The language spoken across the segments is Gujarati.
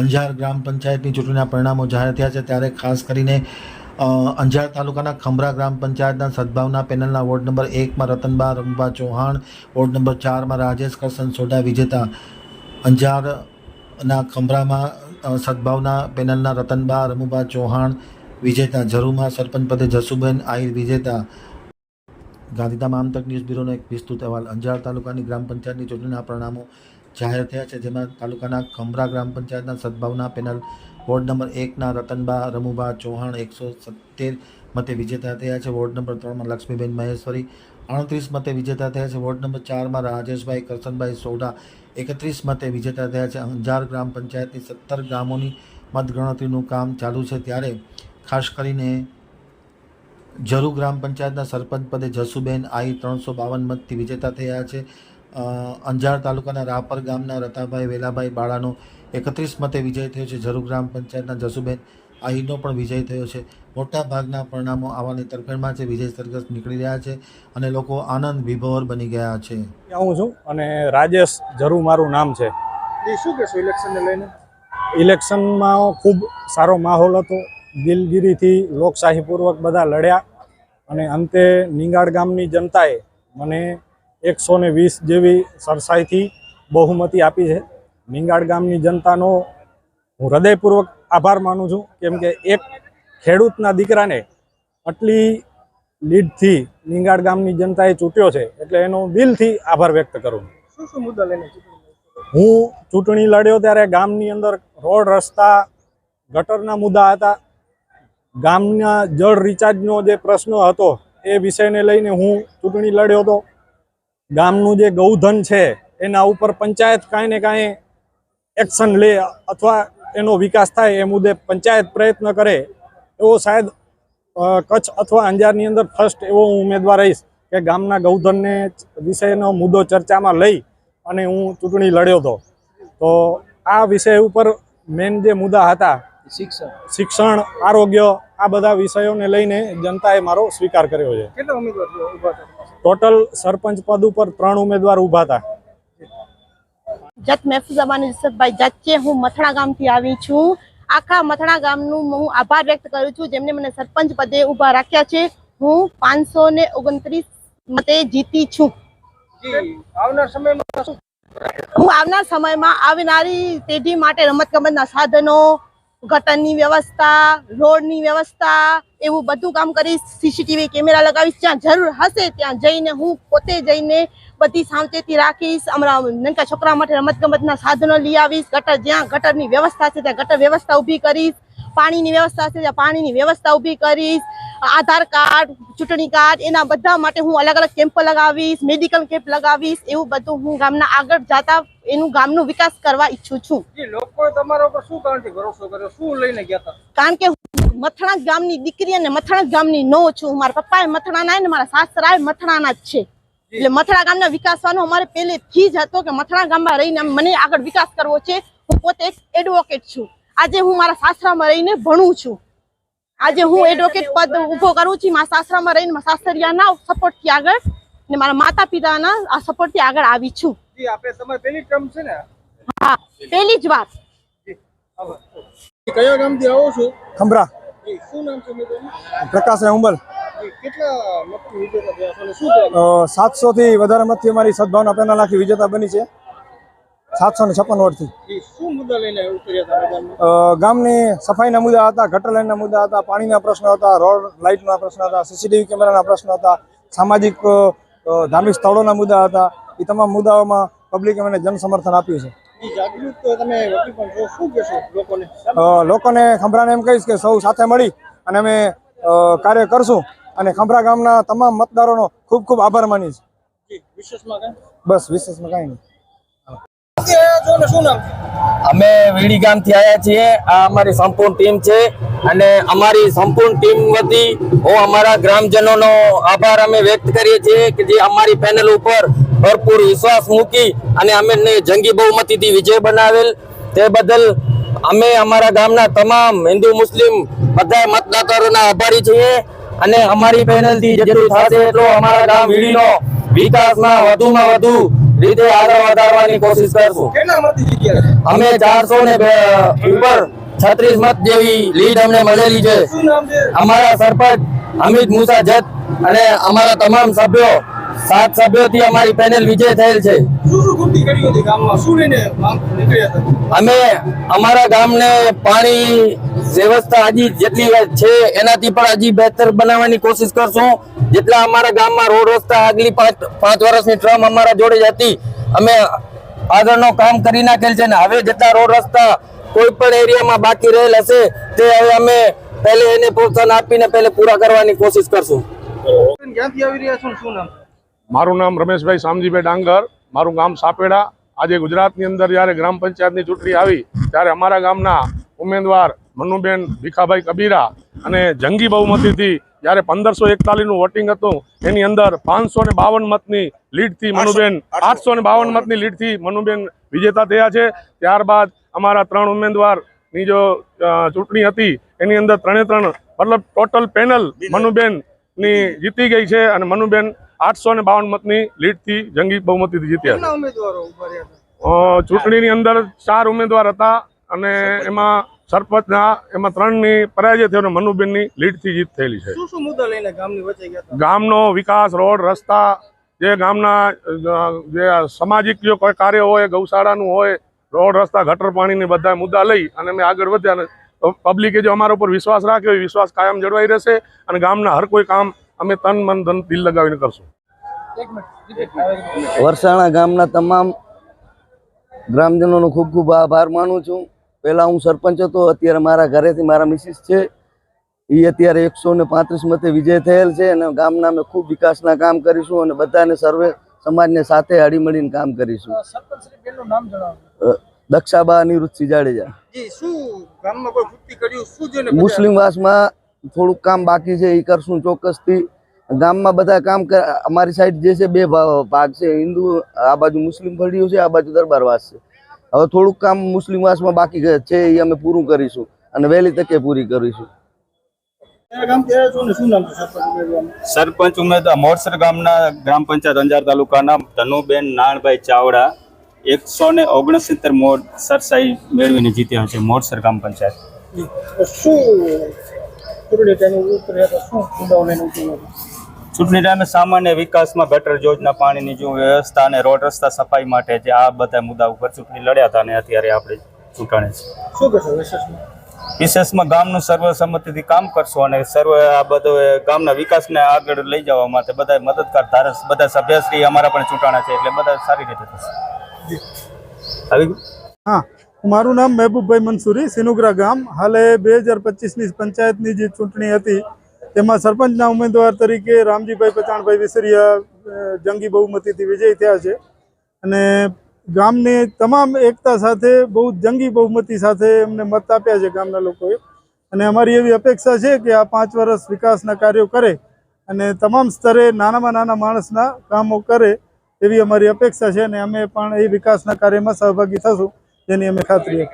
અંજાર ગ્રામ પંચાયતની ચૂંટણીના પરિણામો જાહેર થયા છે. ત્યારે ખાસ કરીને અંજાર તાલુકાના ખંભરા ગ્રામ પંચાયતના સદભાવના પેનલના વોર્ડ નંબર એકમાં રતનબા રમબા ચૌહાણ, વોર્ડ નંબર ચારમાં રાજેશ કરસન સોઢા વિજેતા. અંજારના ખંભરામાં સદભાવના પેનલના રતનબા રમુબા ચૌહાણ વિજેતા. જરૂમાં સરપંચ પદે જસુબેન આહિર વિજેતા. ગાંધીધામ આમતક ન્યૂઝ બ્યુરોનો એક વિસ્તૃત અહેવાલ. અંજાર તાલુકાની ગ્રામ પંચાયતની ચૂંટણીના પરિણામો જાહેર થયા છે, જેમાં તાલુકાના ખંભરા ગ્રામ પંચાયતના સદભાવના પેનલ વોર્ડ નંબર એકના રતનબા રમુબા ચૌહાણ એકસો સત્તેર મતે વિજેતા થયા છે. વોર્ડ નંબર ત્રણમાં લક્ષ્મીબેન મહેશ્વરી અડત્રીસ મતે વિજેતા થયા છે. વોર્ડ નંબર ચારમાં રાજેશભાઈ કરશનભાઈ સોઢા એકત્રીસ મતે વિજેતા થયા છે. અંજાર ગ્રામ પંચાયતની સત્તર ગામોની મતગણતરીનું કામ ચાલુ છે. ત્યારે ખાસ કરીને જરૂ ગ્રામ પંચાયતના સરપંચ પદે જસુબેન આઈ ત્રણસો બાવન મતથી વિજેતા થયા છે. અંજાર તાલુકાના રાપર ગામના રતાભાઈ વેલાભાઈ બાળાનો એકત્રીસ મતે વિજય થયો છે. જરૂર ગ્રામ પંચાયતના જસુબેન આહીનો પણ વિજય થયો છે. મોટા ભાગના પરિણામો આવવાની તરફેણમાં છે. વિજય સરઘસ નીકળી રહ્યા છે અને લોકો આનંદ વિભોર બની ગયા છે. હું છું અને રાજેશ જરૂર મારું નામ છે. એ શું કહેશો ઇલેક્શનને લઈને? ઇલેક્શનમાં ખૂબ સારો માહોલ હતો. દિલગીરીથી લોકશાહીપૂર્વક બધા લડ્યા અને અંતે નિંગાડ ગામની જનતાએ મને એકસો ને વીસ જેવી સરસાઈથી બહુમતી આપી છે. મીંગાડ ગામની જનતાનો હું હૃદયપૂર્વક આભાર માનું છું. કેમ કે એક ખેડૂતના દીકરાને આટલી લીડથી મીંગાડ ગામની જનતાએ ચૂંટ્યો છે એટલે એનો દિલથી આભાર વ્યક્ત કરું શું શું મુદ્દા લઈને હું ચૂંટણી લડ્યો ત્યારે ગામની અંદર રોડ રસ્તા ગટરના મુદ્દા હતા. ગામના જળ રિચાર્જનો જે પ્રશ્ન હતો એ વિષયને લઈને હું ચૂંટણી લડ્યો હતો. ગામનું જે ગૌધન છે એના ઉપર પંચાયત કાંઈ ને કાંઈ એક્શન લે અથવા એનો વિકાસ થાય એ મુદ્દે પંચાયત પ્રયત્ન કરે એવો શાયદ કચ્છ અથવા અંજારની અંદર ફર્સ્ટ એવો હું ઉમેદવાર રહીશ કે ગામના ગૌધનને વિષયનો મુદ્દો ચર્ચામાં લઈ અને હું ચૂંટણી લડ્યો હતો. તો આ વિષય ઉપર મેન જે મુદ્દા હતા શિક્ષણ. શિક્ષણ આરોગ્ય આ બધા વિષયોને લઈને જનતાએ મારો સ્વીકાર કર્યો છે. કેટલા ઉમેદવાર છે ટોટલ સરપંચ પદ ઉપર ત્રણ ઉમેદવાર ઊભા હતા. જત મહેફુઝાબાની જસતભાઈ જત છે હું મથણા ગામથી આવી છું. આખા મથણા ગામનું હું આભાર વ્યક્ત કરું છું. જેમને મને સરપંચ પદે ઊભા રાખ્યા છે. હું પાંચસો ને ઓગણત્રીસ મતે જીતી છું. આવનાર સમયમાં હું આવનાર સમયમાં આવનારી પેઢી માટે રમતગમતના સાધનો ગટરની વ્યવસ્થા રોડની વ્યવસ્થા એવું બધું કામ કરીશ સીસીટીવી કેમેરા લગાવીશ જ્યાં જરૂર હશે ત્યાં જઈને હું પોતે જઈને બધી સાવચેતી રાખીશ. અમારા નાનકા છોકરા માટે રમતગમતના સાધનો લઈ આવીશ ગટર જ્યાં ગટરની વ્યવસ્થા છે ત્યાં ગટર વ્યવસ્થા ઊભી કરીશ પાણીની વ્યવસ્થા છે ત્યાં પાણીની વ્યવસ્થા ઊભી કરીશ આધાર કાર્ડ ચૂંટણી કાર્ડ એના બધા માટે હું અલગ અલગ કેમ્પ લગાવીશ મેડિકલ કેમ્પ લગાવીશ એવું બધું હું ગામના આગળ જતા એનું ગામનો વિકાસ કરવા ઈચ્છું છું. લોકો તમારા ઉપર શું કારણથી ભરોસો કર્યો? શું લઈને ગયા હતા? કારણ કે મથણા ગામની દીકરી અને મથણા ગામની નો છું. મારા પપ્પા મથણાના ને મારા સાસરા મથણાના જ છે. એટલે મથણા ગામના વિકાસવાનો અમારે પહેલેથી જ હતો કે મથણા ગામમાં રહીને મને આગળ વિકાસ કરવો છે. હું પોતે એક એડવોકેટ છું. આજે હું મારા સાસરામાં રહીને ભણું છું. આજે હું એડવોકેટ પદ ઊભો કરું છું. મારા સાસરામાં રહીને મારા સાસરિયાના સપોર્ટથી આગળ ને મારા માતા પિતાના આ સપોર્ટથી આગળ આવી છું. હા પહેલી જ વાત. કયો કયા ગામથી આવો છો? ખંભરા. શું નામ છે પ્રકાશ ઉંબલ સાતસો થી વધારે મતથી અમારી સદભાવના પેનલ આખી વિજેતા બની છે. સાતસો ને છપ્પન વોટથી. ગામની સફાઈના મુદ્દા હતા ગટર લાઈનના મુદ્દા હતા પાણીના પ્રશ્નો હતા રોડ લાઇટના પ્રશ્ન હતા સીસીટીવી કેમેરાના પ્રશ્નો હતા સામાજિક ધાર્મિક સ્થળોના મુદ્દા હતા. એ તમામ મુદ્દાઓમાં પબ્લિકે મને જન સમર્થન આપ્યું છે. જી જાગૃત તો તમે વકીલ પણ છો. શું કહેશો લોકોને? ખંભરાને એમ કહીશ કે સૌ સાથે મળી અને અમે કાર્ય કરશું અને ખંભરા ગામના તમામ મતદારોનો ખૂબ ખૂબ આભાર માનીશ. જી બસ વિશેષમાં કાંઈ નહીં. અમે વીડી ગામથી આવ્યા છીએ. આ અમારી સંપૂર્ણ ટીમ છે અને અમારી સંપૂર્ણ ટીમ વતી હું અમારા ગ્રામજનોનો આભાર અમે વ્યક્ત કરીએ છીએ કે જે અમારી પેનલ ઉપર ભરપૂર વિશ્વાસ મૂકી અને અમે જંગી બહુમતીથી વિજય બનાવેલ. તે બદલ અમે અમારા ગામના તમામ હિન્દુ મુસ્લિમ બધા મતદાતાઓના આભારી છીએ અને અમારી પેનલથી જેટલું થશે એટલો અમારા ગામ વીડીનો વિકાસમાં વધુમાં વધુ રીતે આગળ વધારવાની કોશિશ કરશું. અમે ચારસો ને ઉપર છત્રીસ મત જેવી લીડ અમને મળેલી છે. છે? અમારા સરપંચ અમિત મુસા જત અને અમારા તમામ સભ્યો સાત સભ્યોથી અમારી પેનલ વિજય થયેલ છે. અમે અમારા ગામને પાણી વ્યવસ્થા હજી જેટલી છે એનાથી પણ હજી બહેતર બનાવવાની કોશિશ કરશું. જેટલા અમારા ગામમાં રોડ રસ્તા આગલી પાંચ પાંચ વર્ષની ટ્રમ અમારા જોડે જ હતી. અમે આગળનો કામ કરી નાખેલ છે ને હવે જેટલા રોડ રસ્તા કોઈ પણ એરિયામાં બાકી રહેલ હશે તે હવે અમે પહેલે એને પ્રોત્સાહન આપીને પહેલે પૂરા કરવાની કોશિશ કરશું. ક્યાંથી આવી રહ્યા છો શું નામ? મારું નામ રમેશભાઈ શામજીભાઈ ડાંગર મારું ગામ સાપેડા. આજે ગુજરાતની અંદર જ્યારે ગ્રામ પંચાયતની ચૂંટણી આવી ત્યારે અમારા ગામના ઉમેદવાર મનુબેન ભીખાભાઈ કબીરા અને જંગી બહુમતીથી જ્યારે પંદરસો એકતાલીસનું વોટિંગ હતું એની અંદર પાંચસો ને બાવન મતની લીડથી મનુબેન આઠસો ને બાવન મતની લીડથી મનુબેન વિજેતા થયા છે. ત્યારબાદ અમારા ત્રણ ઉમેદવારની જો ચૂંટણી હતી એની અંદર ત્રણે ત્રણ મતલબ ટોટલ પેનલ મનુબેનની જીતી ગઈ છે અને મનુબેન આઠસો ને બાવન મતની લીડથી જંગી બહુમતીથી જીત્યા ચૂંટણીની અંદર ચાર ઉમેદવાર હતા અને એમાં સરપંચના એમાં ત્રણની પરાજય થયો અને મનુબેનની લીડથી જીત થયેલી છે. શું શું મુદ્દા લઈને ગામની વચ્ચે ગયા ગામનો વિકાસ રોડ રસ્તા જે ગામના જે સામાજિક જો કોઈ કાર્ય હોય ગૌશાળાનું હોય રોડ રસ્તા ગટર પાણીની બધા મુદ્દા લઈ અને અમે આગળ વધ્યા અને પબ્લિકે જો અમારા ઉપર વિશ્વાસ રાખ્યો એ વિશ્વાસ કાયમ જળવાઈ રહેશે અને ગામના હર કોઈ કામ અમે તન મન ધન દિલ લગાવીને કરશું. વરસાણા ગામના તમામ ગ્રામજનોનો ખૂબ ખૂબ આભાર માનું છું. પહેલાં હું સરપંચ હતો અત્યારે મારા ઘરેથી મારા મિસિસ છે. એ અત્યારે એકસો ને પાંત્રીસ મતે વિજય થયેલ છે અને ગામના અમે ખૂબ વિકાસના કામ કરીશું અને બધાને સર્વે સમાજને સાથે હળીમળીને કામ કરીશું. સરપંચ શ્રી બેનનું દક્ષાબા અનિરુદ્ધસિંહ જાડેજા. જી શું ગામમાં કોઈ કૃતિ કર્યું? શું જોઈને મુસ્લિમ વાસમાં થોડુંક કામ બાકી છે એ કરશું ચોક્કસથી. ગામમાં બધા કામ કર અમારી સાઈડ જે છે બે ભાગ છે હિન્દુ આ બાજુ મુસ્લિમ ફળિયું છે આ બાજુ દરબારવાસ છે. હવે થોડુંક કામ મુસ્લિમ વાસમાં બાકી છે એ અમે પૂરું કરીશું અને વહેલી તકે પૂરી કરીશું. સરપંચ ઉમેદવાર મોરસર ગામના ગ્રામ પંચાયત અંજાર તાલુકાના ધનુબેન નાણભાઈ ચાવડા એકસો ને ઓગણસિત્તેર મોડ સરસાઈ મેળવીને જીત્યા છે મોરસર ગ્રામ પંચાયત. શું ચૂંટણી ટાઈમે ઉતર્યા હતા. શું મુદ્દાઓ લઈને ઉતર્યા ચૂંટણી ટાઈમે સામાન્ય વિકાસમાં ગટર યોજના પાણીની જો વ્યવસ્થા અને રોડ રસ્તા સફાઈ માટે જે આ બધા મુદ્દા ઉપર ચૂંટણી લડ્યા હતા અને અત્યારે આપણે ચૂંટાણે છે. શું કહેશો વિશેષમાં? વિશેષમાં ગામનું સર્વસંમતિથી કામ કરશું અને સર્વ આ બધો એ ગામના વિકાસને આગળ લઈ જવા માટે બધા મદદગાર ધારસ બધા સભ્યશ્રી અમારા પણ ચૂંટાણા છે એટલે બધા સારી રીતે થશે. આવી ગયું? હા. મારું નામ મહેબૂબભાઈ મંસૂરી, સિનુગ્રા ગામ. હાલે બે હજાર પચીસની પંચાયતની જે ચૂંટણી હતી, તેમાં સરપંચના ઉમેદવાર તરીકે રામજીભાઈ પચાણભાઈ વિસરિયા જંગી બહુમતીથી વિજય થયા છે. અને ગામની તમામ એકતા સાથે, બહુ જંગી બહુમતી સાથે એમને મત આપ્યા છે ગામના લોકોએ. અને અમારી એવી અપેક્ષા છે કે આ પાંચ વર્ષ વિકાસના કાર્યો કરે અને તમામ સ્તરે નાનામાં નાના માણસના કામો કરે એવી અમારી અપેક્ષા છે અને અમે પણ એ વિકાસના કાર્યમાં સહભાગી થશું. જેની અમે ખાતરી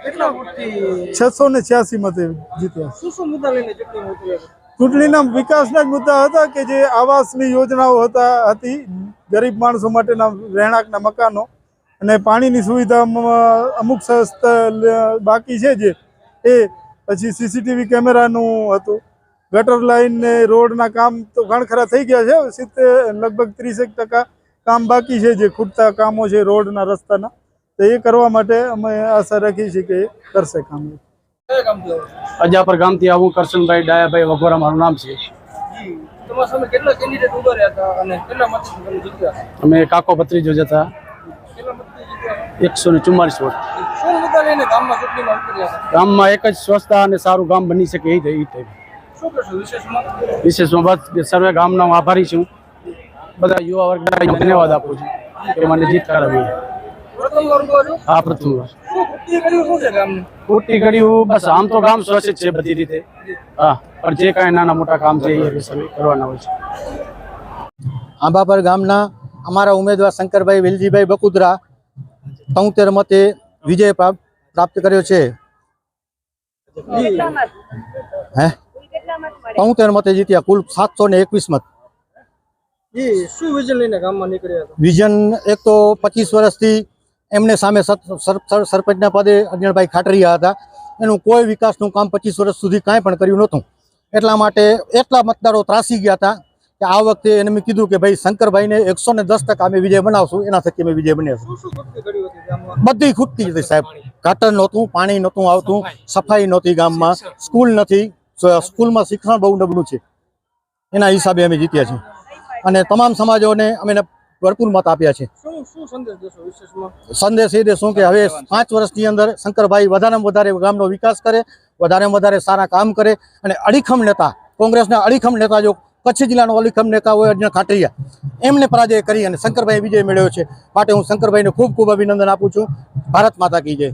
છસો ને છ્યાસી મતે જીત્યા. ચૂંટણીના વિકાસના જ મુદ્દા હતા કે જે આવાસની યોજનાઓ હતા હતી ગરીબ માણસો માટેના રહેણાંકના મકાનો અને પાણીની સુવિધામાં અમુક બાકી છે જે. એ પછી સીસીટીવી કેમેરાનું હતું. ગટર લાઈન ને રોડના કામ તો ઘણખરા થઈ ગયા છે. સિત્તેર લગભગ ત્રીસેક ટકા કામ બાકી છે જે ખૂટતા કામો છે રોડના રસ્તાના. તો એ કરવા માટે અમે આશા રાખીએ છીએ કે એ કરશે કામ. અજાપર ગામથી આવું કરશનભાઈ ડાયાભાઈ વઘોરા મારું નામ છે. જી. તમારા સામે કેટલા કેન્ડિડેટ ઊભા રહ્યા હતા અને કેટલા મતથી તમે જીત્યા? અમે કાકો ભત્રીજો જતા કેટલા મતથી જીત્યા? એકસો ને ચુમ્માલીસ વોટ. ગામમાં એક જ સ્વચ્છતા અને સારું ગામ બની શકે એ થઈ થઈ. શું વિશેષમાં? વિશેષમાં બસ સર્વે ગામના હું આભારી છું. બધા યુવા વર્ગ ધન્યવાદ આપું છું કે મને જીત કરાવી. આ પ્રથમ વાર શું કર્યું બસ આમ તો ગામ સ્વચ્છ છે બધી રીતે. હા પણ જે કાંઈ નાના મોટા કામ છે એ કરવાના હોય છે. આંબાપર ગામના અમારા ઉમેદવાર શંકરભાઈ વેલજીભાઈ બકુદરા તોતેર મતે વિજય પ્રાપ- પ્રાપ્ત કર્યો છે. હે? તોતેર મતે જીત્યા કુલ સાતસો ને એકવીસ મત. શું વિઝન લઈને ગામમાં નીકળ્યા હતા? વિઝન એક તો પચીસ વર્ષથી એમને સામે સર- સર- સર- સરપંચના પદે અજણભાઈ ખાટરિયા હતા. એનું કોઈ વિકાસનું કામ પચીસ વર્ષ સુધી કાંઈ પણ કર્યું નહોતું. એટલા માટે એટલા મતદારો ત્રાસી ગયા હતા કે આ વખતે એને મેં કીધું કે ભાઈ શંકરભાઈને એકસો ને દસ ટકા અમે વિજય બનાવશું એના થકી અમે વિજય બન્યા બધી ખૂટતી હતી સાહેબ. ગટર નહોતું, પાણી નહોતું આવતું, સફાઈ નહોતી ગામમાં, સ્કૂલ નથી સ્કૂલમાં શિક્ષણ બહુ નબળું છે. એના હિસાબે અમે જીત્યા છીએ. અને તમામ સમાજોને અમે ભરપૂર મત આપ્યા છે. સંદેશ એ દેશું કે હવે પાંચ વર્ષની અંદર શંકરભાઈ વધારેમાં વધારે ગામનો વિકાસ કરે વધારેમાં વધારે સારા કામ કરે અને અડીખમ નેતા કોંગ્રેસના અડીખમ નેતા જો કચ્છ જિલ્લાનો અલીખમ નેતા હોય અર્જુન ખાટૈયા એમને પરાજય કરી અને શંકરભાઈ વિજય મેળવ્યો છે. માટે હું શંકરભાઈને ખૂબ ખૂબ અભિનંદન આપું છું. ભારત માતા કી જય.